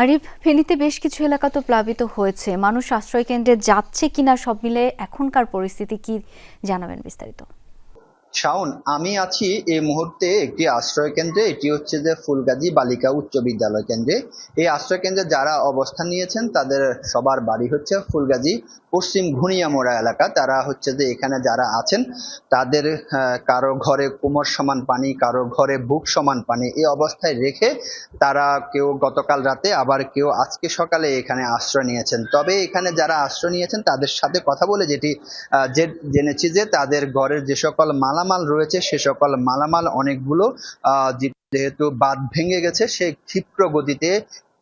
আরিফ, ফেনীতে বেশ কিছু এলাকা তো প্লাবিত হয়েছে। মানুষ আশ্রয় কেন্দ্রে যাচ্ছে কিনা সব মিলে এখনকার পরিস্থিতি কি জানাবেন বিস্তারিত? শাওন, আমি আছি এই মুহূর্তে একটি আশ্রয় কেন্দ্রে। এটি হচ্ছে যে ফুলগাজী বালিকা উচ্চ বিদ্যালয় কেন্দ্রে। এই আশ্রয় কেন্দ্রে যারা অবস্থান নিয়েছেন, তাদের সবার বাড়ি হচ্ছে ফুলগাজী পশ্চিম ঘুনিয়ামোড়া এলাকা। তারা হচ্ছে যে এখানে যারা আছেন, তাদের কারও ঘরে কোমর সমান পানি, কারও ঘরে বুক সমান পানি, এই অবস্থায় রেখে তারা কেউ গতকাল রাতে আবার কেউ আজকে সকালে এখানে আশ্রয় নিয়েছেন। তবে এখানে যারা আশ্রয় নিয়েছেন, তাদের সাথে কথা বলে যেটি জেনেছি যে তাদের ঘরের যে সকল মালামাল রয়েছে সে সকল মালামাল অনেকগুলো যেহেতু বাঁধ ভেঙে গেছে সে ক্ষিপ্র গতিতে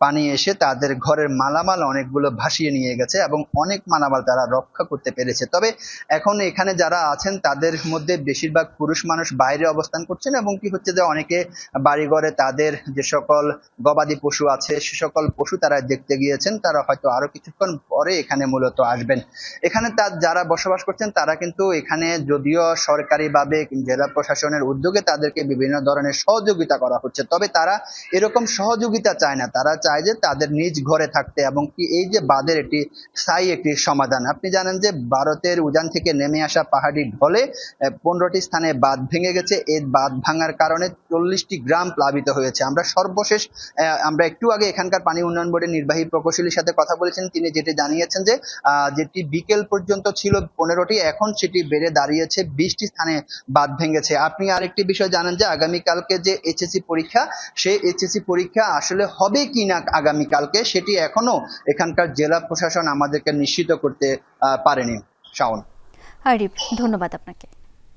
পানি এসে তাদের ঘরের মালামাল অনেকগুলো ভাসিয়ে নিয়ে গেছে এবং অনেক মালামাল তারা রক্ষা করতে পেরেছে। তবে এখন এখানে যারা আছেন, তাদের মধ্যে বেশিরভাগ পুরুষ মানুষ বাইরে অবস্থান করছেন এবং কি হচ্ছে যে অনেকে বাড়িঘরে তাদের যে সকল গবাদি পশু আছে, সে সকল পশু তারা দেখতে গিয়েছেন, তারা হয়তো আরও কিছুক্ষণ পরে এখানে মূলত আসবেন। এখানে তার যারা বসবাস করছেন, তারা কিন্তু এখানে যদিও সরকারিভাবে জেলা প্রশাসনের উদ্যোগে তাদেরকে বিভিন্ন ধরনের সহযোগিতা করা হচ্ছে, তবে তারা এরকম সহযোগিতা চায় না। তারা চায় যে তাদের নিজ ঘরে থাকতে এবং কি এই যে বাঁধের এটি স্থায়ী একটি সমাধান। আপনি জানেন যে ভারতের উজান থেকে নেমে আসা পাহাড়ি ঢলে পনেরোটি স্থানে বাঁধ ভেঙে গেছে। এই বাঁধ ভাঙার কারণে চল্লিশটি গ্রাম প্লাবিত হয়েছে। আমরা সর্বশেষ আমরা একটু আগে এখানকার পানি উন্নয়ন বোর্ডের নির্বাহী প্রকৌশলীর সাথে কথা বলেছেন। তিনি যেটি জানিয়েছেন যে যেটি বিকেল পর্যন্ত ছিল পনেরোটি, এখন সেটি বেড়ে দাঁড়িয়েছে, বিশটি স্থানে বাঁধ ভেঙেছে। আপনি আরেকটি বিষয় জানেন যে, আগামীকালকে যে এইচএসসি পরীক্ষা, সেই এইচএসসি পরীক্ষা আসলে হবে কি না আগামীকালকে সেটি এখনও এখানকার জেলা প্রশাসন আমাদেরকে নিশ্চিত করতে পারেনি। শাওন। আরিফ ধন্যবাদ আপনাকে।